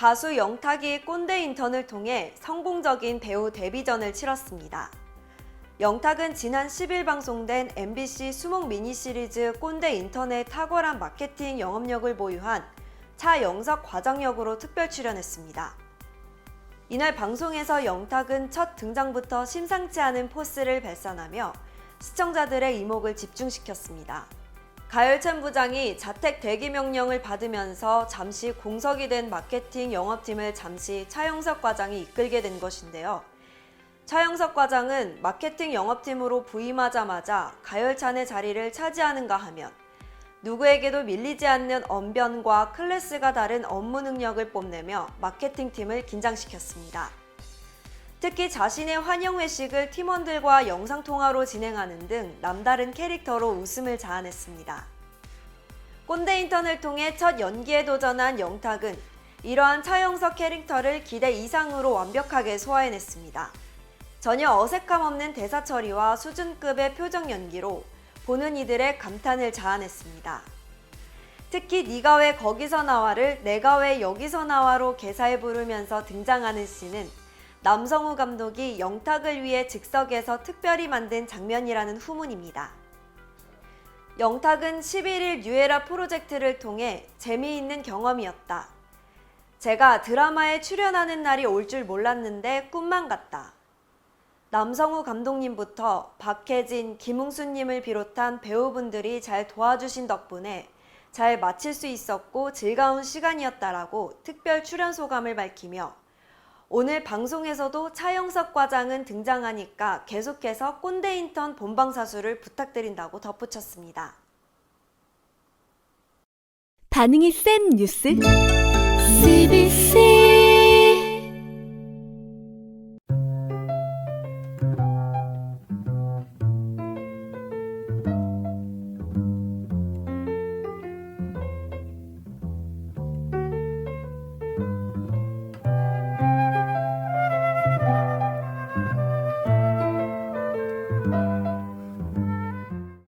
가수 영탁이 꼰대 인턴을 통해 성공적인 배우 데뷔전을 치렀습니다. 영탁은 지난 10일 방송된 MBC 수목 미니 시리즈 꼰대 인턴의 탁월한 마케팅 영업력을 보유한 차영석 과장 역으로 특별 출연했습니다. 이날 방송에서 영탁은 첫 등장부터 심상치 않은 포스를 발산하며 시청자들의 이목을 집중시켰습니다. 가열찬 부장이 자택 대기 명령을 받으면서 잠시 공석이 된 마케팅 영업팀을 잠시 차영석 과장이 이끌게 된 것인데요. 차영석 과장은 마케팅 영업팀으로 부임하자마자 가열찬의 자리를 차지하는가 하면 누구에게도 밀리지 않는 언변과 클래스가 다른 업무 능력을 뽐내며 마케팅팀을 긴장시켰습니다. 특히 자신의 환영 회식을 팀원들과 영상통화로 진행하는 등 남다른 캐릭터로 웃음을 자아냈습니다. 꼰대 인턴을 통해 첫 연기에 도전한 영탁은 이러한 차영석 캐릭터를 기대 이상으로 완벽하게 소화해냈습니다. 전혀 어색함 없는 대사 처리와 수준급의 표정 연기로 보는 이들의 감탄을 자아냈습니다. 특히 네가 왜 거기서 나와를 내가 왜 여기서 나와로 개사해 부르면서 등장하는 씬은 남성우 감독이 영탁을 위해 즉석에서 특별히 만든 장면이라는 후문입니다. 영탁은 11일 뉴에라 프로젝트를 통해 재미있는 경험이었다. 제가 드라마에 출연하는 날이 올 줄 몰랐는데 꿈만 같다. 남성우 감독님부터 박혜진, 김웅수님을 비롯한 배우분들이 잘 도와주신 덕분에 잘 마칠 수 있었고 즐거운 시간이었다라고 특별 출연 소감을 밝히며 오늘 방송에서도 차영석 과장은 등장하니까 계속해서 꼰대 인턴 본방사수를 부탁드린다고 덧붙였습니다. 반응이 센 뉴스? CBC